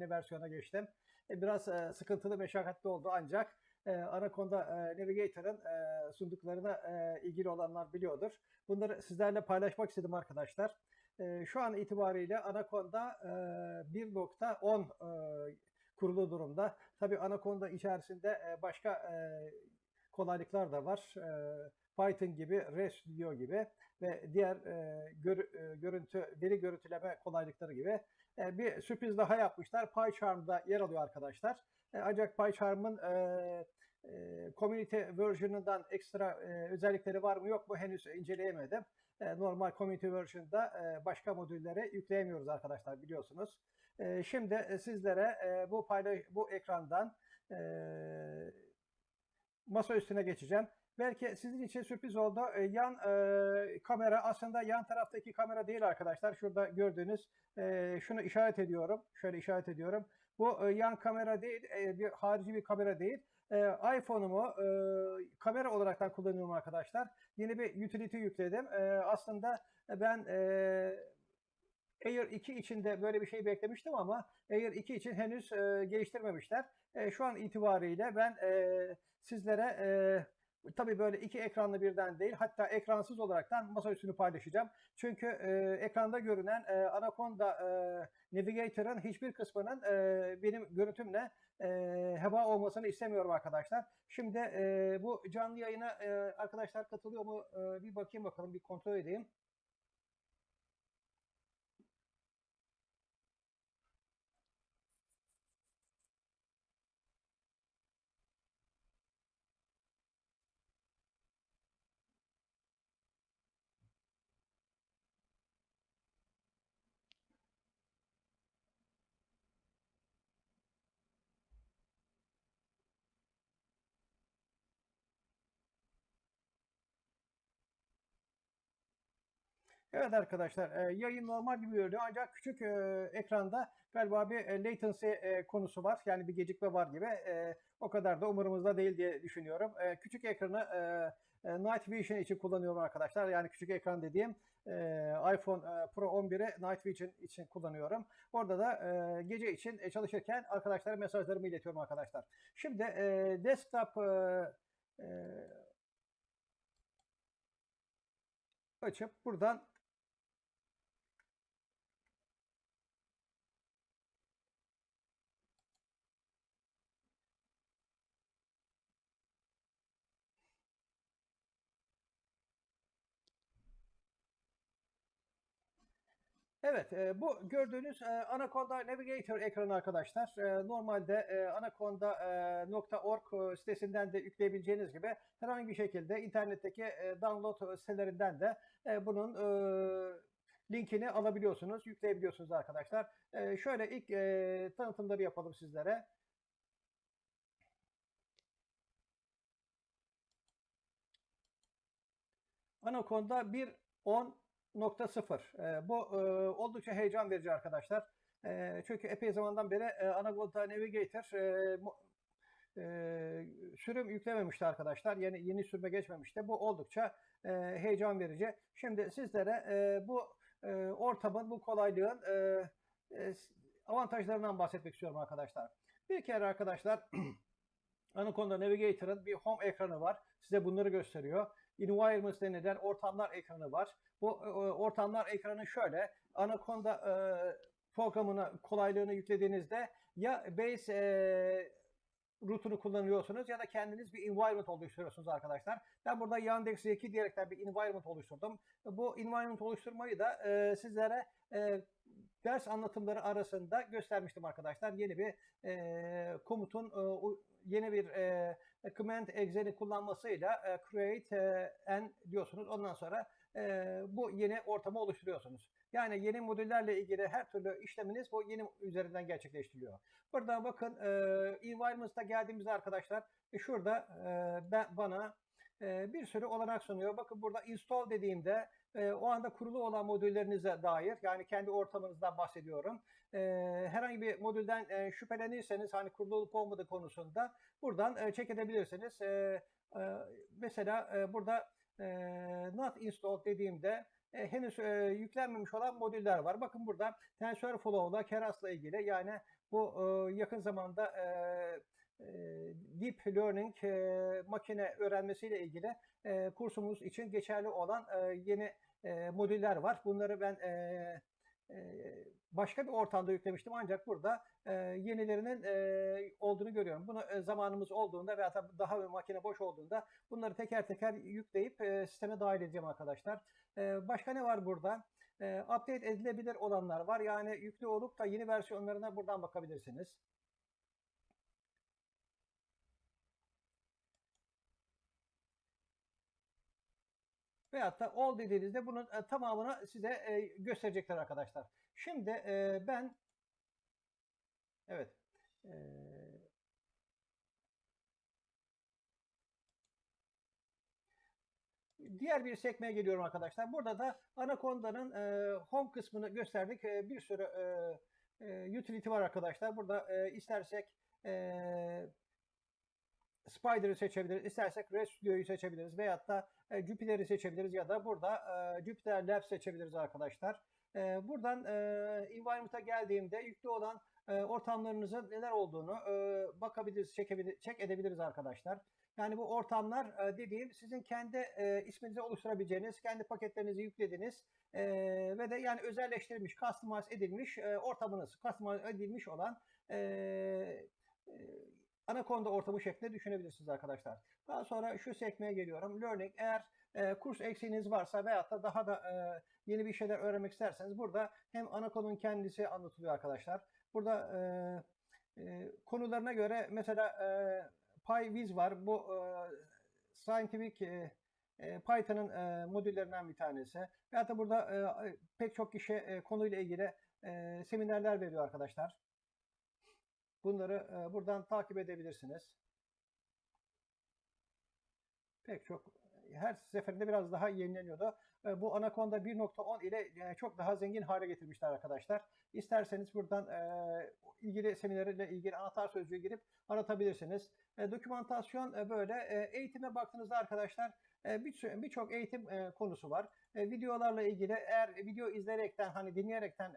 yeni versiyona geçtim. E, biraz e, sıkıntılı, meşakkatli oldu ancak e, Anaconda e, Navigator'ın sunduklarına ilgili olanlar biliyordur. Bunları sizlerle paylaşmak istedim arkadaşlar. Şu an itibariyle Anaconda e, 1.10 e, kurulu durumda. Tabii Anaconda içerisinde başka kolaylıklar da var. Python gibi, RStudio gibi ve diğer e, gör- e, görüntü, veri görüntüleme kolaylıkları gibi e, bir sürpriz daha yapmışlar. PyCharm'da yer alıyor arkadaşlar. E, ancak PyCharm'ın e, e, community version'ından ekstra e, özellikleri var mı yok mu henüz inceleyemedim. E, normal community version'da e, başka modülleri yükleyemiyoruz arkadaşlar biliyorsunuz. E, şimdi e, sizlere e, bu paylaş bu ekrandan e, masa üstüne geçeceğim. Belki sizin için sürpriz oldu. E, yan e, kamera aslında yan taraftaki kamera değil arkadaşlar. Şurada gördüğünüz e, şunu işaret ediyorum. Şöyle işaret ediyorum. Bu e, yan kamera değil, e, bir harici bir kamera değil. E, iPhone'umu e, kamera olaraktan kullanıyorum arkadaşlar. Yeni bir utility yükledim. E, aslında ben e, Air 2 için de böyle bir şey beklemiştim ama Air 2 için henüz e, geliştirmemişler. E, şu an itibariyle ben e, sizlere e, tabii böyle iki ekranlı birden değil hatta ekransız olaraktan masaüstünü paylaşacağım. Çünkü e, ekranda görünen e, Anaconda e, Navigator'ın hiçbir kısmının e, benim görüntümle e, heba olmasını istemiyorum arkadaşlar. Şimdi e, bu canlı yayına e, arkadaşlar katılıyor mu? E, bir bakayım bakalım bir kontrol edeyim. Evet arkadaşlar e, yayın normal gibi görünüyor ancak küçük e, ekranda galiba bir e, latency konusu var. Yani bir gecikme var gibi. O kadar da umurumuzda değil diye düşünüyorum. Küçük ekranı Night Vision için kullanıyorum arkadaşlar. Yani küçük ekran dediğim iPhone Pro 11'i Night Vision için kullanıyorum. Orada da gece için çalışırken arkadaşlara mesajlarımı iletiyorum arkadaşlar. Şimdi desktop açıp buradan Evet, e, bu gördüğünüz e, Anaconda Navigator ekranı arkadaşlar. E, normalde e, anaconda.org sitesinden de yükleyebileceğiniz gibi herhangi bir şekilde internetteki e, download sitelerinden de e, bunun e, linkini alabiliyorsunuz, yükleyebiliyorsunuz arkadaşlar. E, şöyle ilk e, tanıtımları yapalım sizlere. Anaconda 1.10.0. E, bu oldukça heyecan verici arkadaşlar. E, çünkü epey zamandan beri e, Navigator e, e, sürüm yüklememişti arkadaşlar. Yeni yeni sürüme geçmemişti. Bu oldukça e, heyecan verici. Şimdi sizlere bu e, ortamın, bu kolaylığın avantajlarından bahsetmek istiyorum arkadaşlar. Bir kere arkadaşlar Anaconda Navigator'ın bir home ekranı var. Size bunları gösteriyor. Environments denilen ortamlar ekranı var. Bu e, ortamlar ekranı şöyle. Anaconda e, programına kolaylığını yüklediğinizde ya base e, rootunu kullanıyorsunuz ya da kendiniz bir environment oluşturuyorsunuz arkadaşlar. Ben burada Yandex 2 diyerekten bir environment oluşturdum. Bu environment oluşturmayı da e, sizlere e, ders anlatımları arasında göstermiştim arkadaşlar. Yeni bir e, komutun e, yeni bir e, command exe'ni kullanmasıyla e, create e, n diyorsunuz. Ondan sonra e, bu yeni ortamı oluşturuyorsunuz. Yani yeni modüllerle ilgili her türlü işleminiz bu yeni üzerinden gerçekleştiriliyor. Burada bakın e, environments'ta geldiğimizde arkadaşlar e, şurada e, ben, bana e, bir sürü olanak sunuyor. Bakın burada install dediğimde e, o anda kurulu olan modüllerinize dair yani kendi ortamınızdan bahsediyorum. E, herhangi bir modülden e, şüphelenirseniz hani kurulu olup olmadığı konusunda buradan e, check edebilirsiniz. E, e, mesela e, burada e, not installed dediğimde e, henüz e, yüklenmemiş olan modüller var. Bakın burada TensorFlow'la Keras'la ilgili yani bu e, yakın zamanda e, Deep Learning e, makine öğrenmesiyle ilgili e, kursumuz için geçerli olan e, yeni e, modüller var. Bunları ben e, e, başka bir ortamda yüklemiştim ancak burada e, yenilerinin e, olduğunu görüyorum. Bunu e, zamanımız olduğunda veya da daha bir makine boş olduğunda bunları teker teker yükleyip e, sisteme dahil edeceğim arkadaşlar. E, başka ne var burada? E, update edilebilir olanlar var. Yani yüklü olup da yeni versiyonlarına buradan bakabilirsiniz. Veyahut da all dediğinizde bunun e, tamamını size e, gösterecekler arkadaşlar. Şimdi e, ben evet e, diğer bir sekmeye geliyorum arkadaşlar. Burada da Anaconda'nın home kısmını gösterdik. Bir sürü utility var arkadaşlar. Burada e, istersek Spider'ı seçebiliriz. İstersek REST seçebiliriz. Veyahut da e, Jupyter'i seçebiliriz ya da burada e, Jupyter Labs seçebiliriz arkadaşlar. E, buradan e, environment'a geldiğimde yüklü olan e, ortamlarınızın neler olduğunu e, bakabiliriz, çekebilir, check edebiliriz arkadaşlar. Yani bu ortamlar e, dediğim sizin kendi isminizi oluşturabileceğiniz, kendi paketlerinizi yüklediğiniz ve de yani özelleştirilmiş, customize edilmiş e, ortamınız, customize edilmiş olan Anaconda ortamı şeklinde düşünebilirsiniz arkadaşlar. Daha sonra şu sekmeye geliyorum. Learning. Eğer e, kurs eksiğiniz varsa veyahut da daha da e, yeni bir şeyler öğrenmek isterseniz burada hem Anaconda'nın kendisi anlatılıyor arkadaşlar. Burada e, e, konularına göre mesela e, PyViz var. Bu e, Scientific e, e, Python'ın e, modüllerinden bir tanesi. Veyahut da burada e, pek çok kişi e, konuyla ilgili e, seminerler veriyor arkadaşlar. Bunları e, buradan takip edebilirsiniz. Pek çok her seferinde biraz daha yenileniyordu. E, bu Anaconda 1.10 ile e, çok daha zengin hale getirmişler arkadaşlar. İsterseniz buradan e, ilgili seminerle ilgili anahtar sözcüğü girip aratabilirsiniz. E, dokümantasyon e, böyle. E, eğitime baktığınızda arkadaşlar e, birçok bir eğitim konusu var. Videolarla ilgili eğer video izleyerekten hani dinleyerekten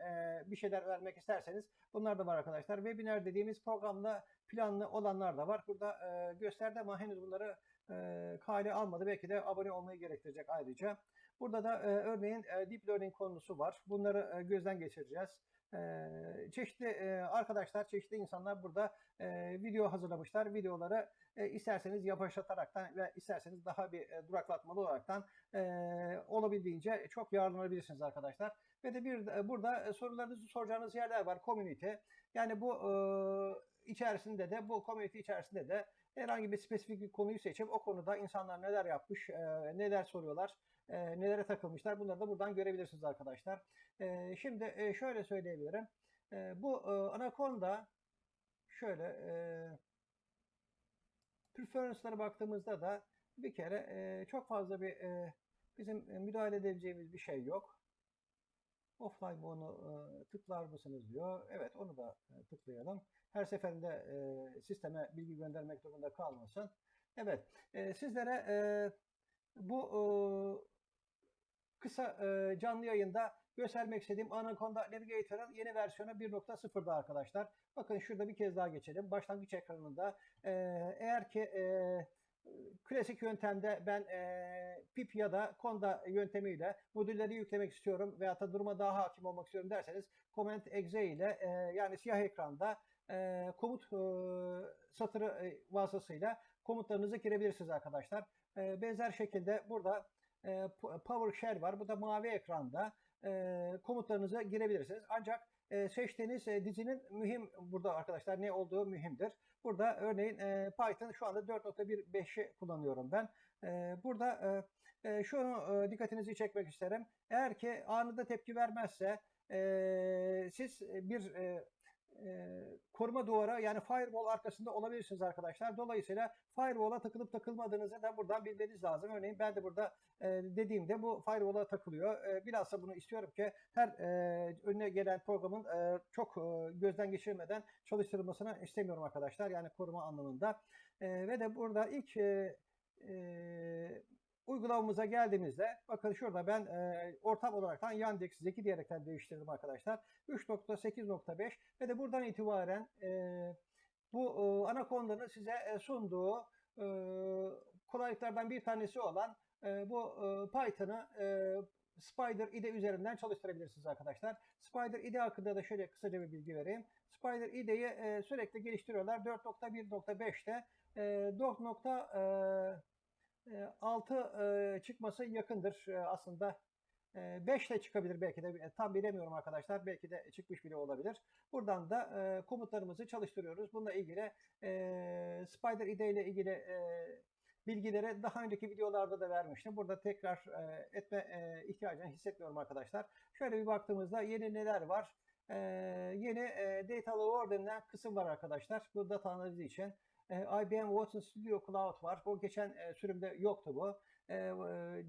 bir şeyler öğrenmek isterseniz bunlar da var arkadaşlar. Webinar dediğimiz programda planlı olanlar da var. Burada gösterdi ama henüz bunları kale almadı. Belki de abone olmayı gerektirecek ayrıca. Burada da örneğin deep learning konusu var. Bunları gözden geçireceğiz. Çeşitli arkadaşlar, çeşitli insanlar burada video hazırlamışlar. Videoları isterseniz yavaşlataraktan ve isterseniz daha bir duraklatmalı olaraktan olabildiğince çok yararlanabilirsiniz arkadaşlar. Ve de bir e, burada e, sorularınızı soracağınız yerler var. Community. Yani bu e, içerisinde de bu community içerisinde de herhangi bir spesifik bir konuyu seçip o konuda insanlar neler yapmış, e, neler soruyorlar, e, nelere takılmışlar bunları da buradan görebilirsiniz arkadaşlar. E, şimdi e, şöyle söyleyebilirim. E, bu e, Anaconda şöyle e, preference'lara baktığımızda da bir kere e, çok fazla bir e, bizim e, müdahale edebileceğimiz bir şey yok. Offline bunu e, tıklar mısınız diyor. Evet onu da e, tıklayalım. Her seferinde e, sisteme bilgi göndermek durumunda kalmasın. Evet sizlere bu kısa canlı yayında göstermek istediğim Anaconda Navigator'ın yeni versiyonu 1.0'da arkadaşlar. Bakın şurada bir kez daha geçelim. Başlangıç ekranında eğer ki e, klasik yöntemde ben e, pip ya da konda yöntemiyle modülleri yüklemek istiyorum veya da duruma daha hakim olmak istiyorum derseniz Command Exe ile e, yani siyah ekranda e, komut e, satırı e, vasıtasıyla komutlarınızı girebilirsiniz arkadaşlar. E, benzer şekilde burada e, PowerShell var. Bu da mavi ekranda e, komutlarınızı girebilirsiniz. Ancak e, seçtiğiniz e, dizinin mühim burada arkadaşlar ne olduğu mühimdir. Burada örneğin e, Python şu anda 4.1.5'i kullanıyorum ben. E, burada e, e, şunu e, dikkatinizi çekmek isterim. Eğer ki anında tepki vermezse e, siz bir e, e, koruma duvara yani firewall arkasında olabilirsiniz arkadaşlar. Dolayısıyla firewall'a takılıp takılmadığınızı da buradan bilmeniz lazım. Örneğin ben de burada e, dediğimde bu firewall'a takılıyor. E, bilhassa bunu istiyorum ki her e, önüne gelen programın e, çok e, gözden geçirmeden çalıştırılmasını istemiyorum arkadaşlar. Yani koruma anlamında. E, ve de burada ilk e, e, uygulamamıza geldiğimizde bakın şurada ben e, ortam olaraktan Yandex Zeki diyerekten değiştirdim arkadaşlar. 3.8.5 ve de buradan itibaren e, bu e, Anaconda'nın size e, sunduğu e, kolaylıklardan bir tanesi olan e, bu e, Python'ı e, Spider IDE üzerinden çalıştırabilirsiniz arkadaşlar. Spider IDE hakkında da şöyle kısaca bir bilgi vereyim. Spider IDE'yi e, sürekli geliştiriyorlar. 4.1.5'te e, 4.6 e, çıkması yakındır aslında. 5 de çıkabilir belki de tam bilemiyorum arkadaşlar. Belki de çıkmış bile olabilir. Buradan da komutlarımızı çalıştırıyoruz. Bununla ilgili Spider IDE ile ilgili bilgileri daha önceki videolarda da vermiştim. Burada tekrar etme ihtiyacını hissetmiyorum arkadaşlar. Şöyle bir baktığımızda yeni neler var? Yeni Data Lower denilen kısım var arkadaşlar. Bu data analizi için. IBM Watson Studio Cloud var. Bu geçen sürümde yoktu bu. E,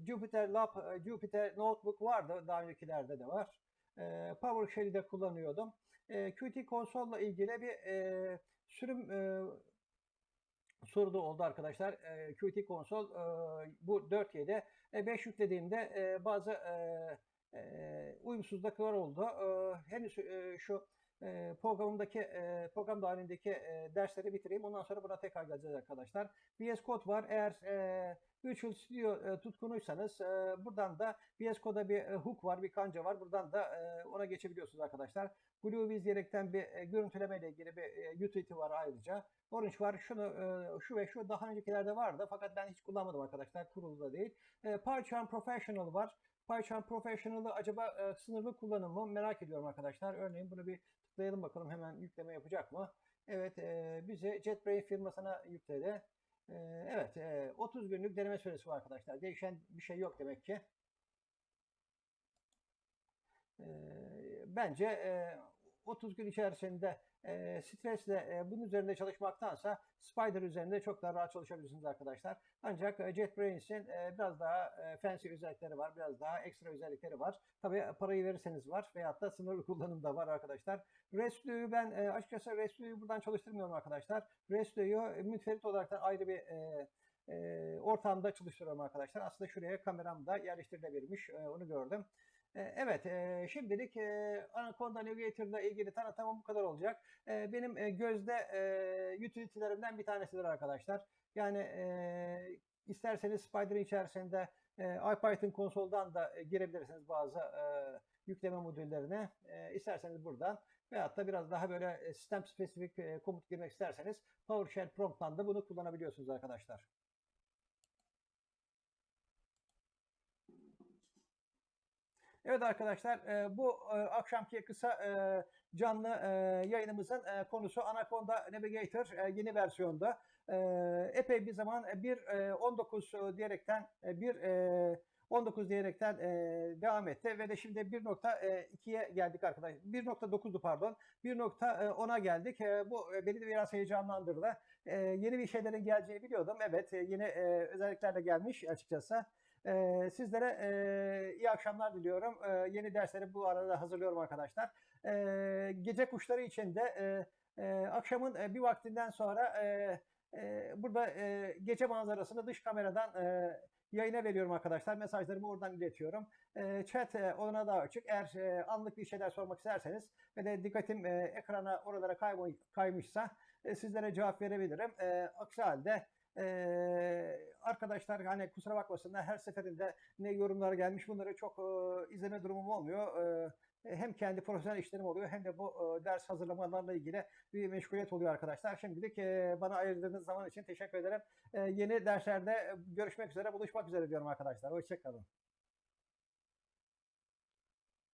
Jupyter Lab, Jupyter Notebook vardı. Daha öncekilerde de var. E, PowerShell'i de kullanıyordum. Qt Console'la ilgili bir sürüm e, soru da oldu arkadaşlar. Qt Console e, bu 4G'de e, 5 yüklediğimde bazı e, uyumsuzluklar oldu. E, henüz şu e, programımdaki program dahilindeki e, dersleri bitireyim. Ondan sonra buna tekrar geleceğiz arkadaşlar. VS Code var. Eğer e, Visual Studio e, tutkunuysanız e, buradan da VS Code'da bir hook var, bir kanca var. Buradan da ona geçebiliyorsunuz arkadaşlar. BlueViz diyerekten bir görüntüleme ile ilgili bir utility var ayrıca. Orange var. Şunu şu ve şu daha öncekilerde vardı fakat ben hiç kullanmadım arkadaşlar. Kurulu da değil. E, PyCharm Professional var. PyCharm Professional'ı acaba e, sınırlı kullanımı merak ediyorum arkadaşlar. Örneğin bunu bir tıklayalım bakalım hemen yükleme yapacak mı? Evet e, bize JetBrains firmasına yükledi. E, evet e, 30 günlük deneme süresi var arkadaşlar. Değişen bir şey yok demek ki. E, bence e, 30 gün içerisinde e, stresle e, bunun üzerinde çalışmaktansa Spider üzerinde çok daha rahat çalışabilirsiniz arkadaşlar. Ancak e, JetBrains'in e, biraz daha e, fancy özellikleri var. Biraz daha ekstra özellikleri var. Tabii parayı verirseniz var. Veyahut da sınırlı kullanım da var arkadaşlar. Resto'yu ben e, açıkçası Resto'yu buradan çalıştırmıyorum arkadaşlar. Resto'yu e, müteferrit olarak da ayrı bir e, e, ortamda çalıştırıyorum arkadaşlar. Aslında şuraya kameram da yerleştirilebilmiş. E, onu gördüm. E, Evet, e, şimdilik e, Anaconda Navigator ile ilgili tanıtımım bu kadar olacak. Benim gözde utility'lerimden bir tanesidir arkadaşlar. Yani isterseniz Spider'ın içerisinde IPython konsoldan da girebilirsiniz bazı yükleme modüllerine. İsterseniz buradan veyahut da biraz daha böyle sistem spesifik komut girmek isterseniz PowerShell prompt'tan da bunu kullanabiliyorsunuz arkadaşlar. Evet arkadaşlar e, bu e, akşamki kısa e, canlı yayınımızın konusu Anaconda Navigator yeni versiyonda. Epey bir zaman e, 1.19 e, diyerekten 1 e, 19 diyerekten e, devam etti ve de şimdi 1.2'ye geldik arkadaşlar. 1.9'du pardon. 1.10'a geldik. E, bu beni de biraz heyecanlandırdı. E, yeni bir şeylerin geleceğini biliyordum. Evet yeni e, özellikler de gelmiş açıkçası. Ee, sizlere e, iyi akşamlar diliyorum. Ee, yeni dersleri bu arada hazırlıyorum arkadaşlar. Ee, gece kuşları için de e, e, akşamın e, bir vaktinden sonra e, e, burada e, gece manzarasını dış kameradan e, yayına veriyorum arkadaşlar. Mesajlarımı oradan iletiyorum. E, chat e, ona da açık. Eğer e, anlık bir şeyler sormak isterseniz ve de dikkatim e, ekrana oralara kaymış, kaymışsa e, sizlere cevap verebilirim. E, aksi halde ee, arkadaşlar hani kusura bakmasınlar her seferinde ne yorumlar gelmiş bunları çok e, izleme durumum olmuyor. E, hem kendi profesyonel işlerim oluyor hem de bu ders hazırlamalarla ilgili bir meşguliyet oluyor arkadaşlar. Şimdilik bana ayırdığınız zaman için teşekkür ederim. Yeni derslerde görüşmek üzere, buluşmak üzere diyorum arkadaşlar. Hoşçakalın.